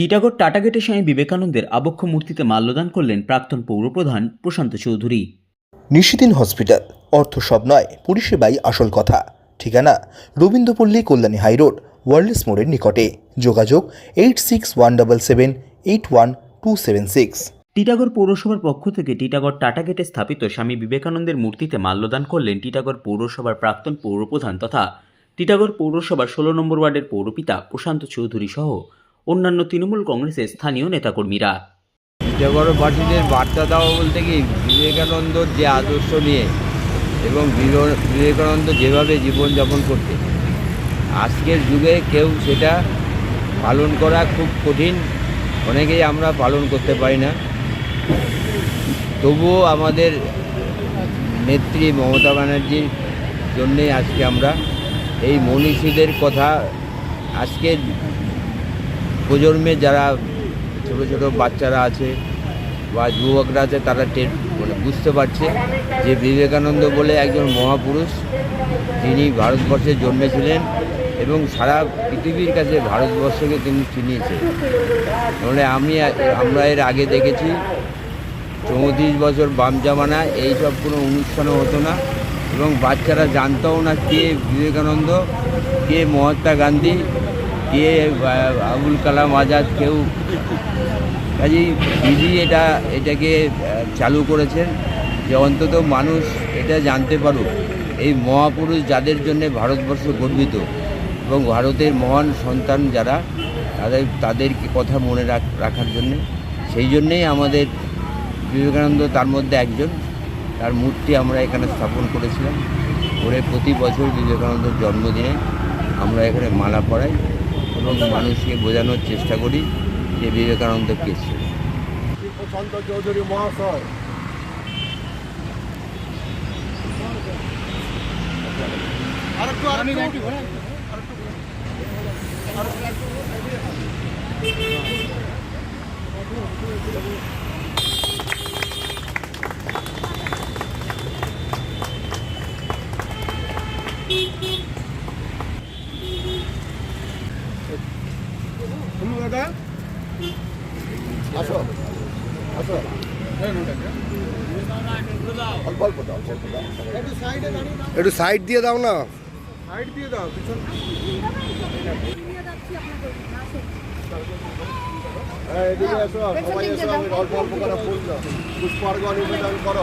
Titagarh tata গেটের স্বামী বিবেকানন্দের আবক্ষ মূর্তিতে মাল্যদান করলেন প্রাক্তন পৌরপ্রধান প্রশান্ত চৌধুরী। নিশিদিন হসপিটাল অর্থ সব নয় পরিষেবাই আসল কথা। ঠিকানা রবীন্দ্রপল্লী কল্যাণী হাইরোড ওয়ার্ল্ডস মোড়ের নিকটে। যোগাযোগ eight six one double seven eight one two seven six. Titagarh পৌরসভার পক্ষ থেকে টিটাগড় টাটা গেটে স্থাপিত স্বামী বিবেকানন্দের মূর্তিতে মাল্যদান করলেন টিটাগড় পৌরসভার প্রাক্তন পৌরপ্রধান তথা টিটাগড় পৌরসভার ষোলো নম্বর ওয়ার্ডের পৌরপিতা প্রশান্ত চৌধুরী সহ অন্যান্য তৃণমূল কংগ্রেসের স্থানীয় নেতাকর্মীরা। জগরবাসীদের বার্তা দেওয়া বলতে কি বিবেকানন্দর যে আদর্শ নিয়ে এবং বিবে- বিবেকানন্দ যেভাবে জীবনযাপন করতে। আজকের যুগে কেউ সেটা পালন করা খুব কঠিন, অনেকেই আমরা পালন করতে পারি না। তবুও আমাদের নেত্রী মমতা ব্যানার্জির জন্যেই আজকে আমরা এই মনীষীদের কথা আজকের প্রজন্মে যারা ছোট ছোট বাচ্চারা আছে বা যুবকরা আছে, তারা টের মানে বুঝতে পারছে যে বিবেকানন্দ বলে একজন মহাপুরুষ যিনি ভারতবর্ষে জন্মেছিলেন এবং সারা পৃথিবীর কাছে ভারতবর্ষকে তিনি চিনিয়েছে মানে আমি আমরা এর আগে দেখেছি, চৌত্রিশ বছর বাম জামানা এইসব কোনো অনুষ্ঠানও হতো না এবং বাচ্চারা জানতেও না কে বিবেকানন্দ, কে মহাত্মা গান্ধী কে আবুল কালাম আজাদ কেউ, কাজেই দিদি এটা, এটাকে চালু করেছেন যে অন্তত মানুষ এটা জানতে পারুক। এই মহাপুরুষ যাদের জন্য ভারতবর্ষ গর্বিত এবং ভারতের মহান সন্তান যারা, তাদের, তাদেরকে কথা মনে রাখ- রাখার জন্যে, সেই জন্যেই আমাদের বিবেকানন্দ তার মধ্যে একজন। তার মূর্তি আমরা এখানে স্থাপন করেছিলাম। করে প্রতি বছর বিবেকানন্দের জন্মদিনে আমরা এখানে মালা পরাই। এবং মানুষকে বোঝানোর চেষ্টা করি যে বিবেকানন্দ কে ছিল। প্রশান্ত চৌধুরী মহাশয়। দাদা আসো। আসো। দাও একটু সাইডে দিয়ে দাও না। সাইড দিয়ে দাও পিছন। হ্যাঁ এদিকে সবাই অল্প অল্প করে ফুল দাও। পুষ্পার্ঘ নিবেদন করো।